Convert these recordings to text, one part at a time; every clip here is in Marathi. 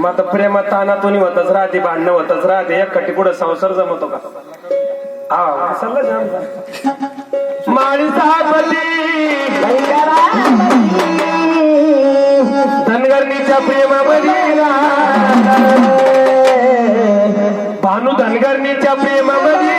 मग आता प्रेमात तानातून होतच राहते भांडणं होतच राहते. एक कटी पुढे संसार जमतो का? धनगरणीच्या प्रेमामध्ये Bhanu धनगरणीच्या प्रेमामध्ये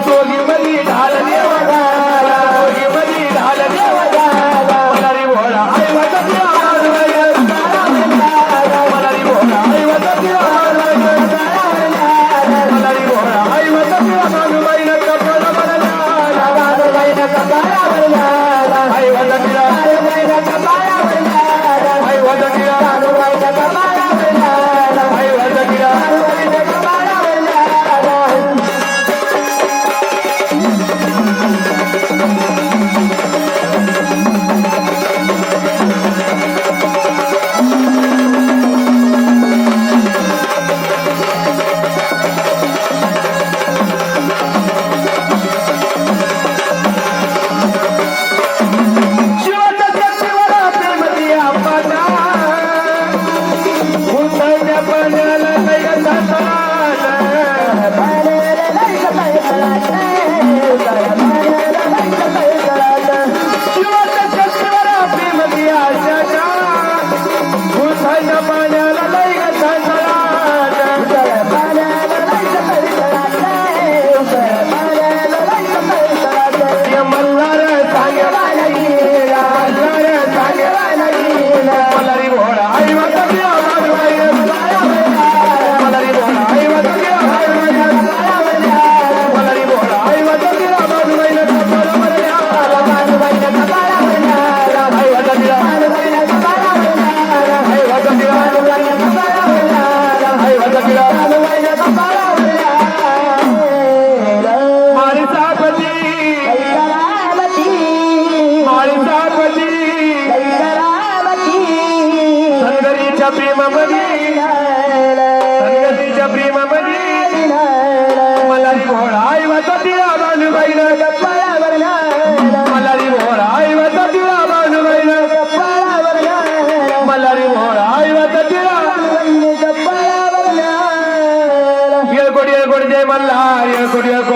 I so you. believe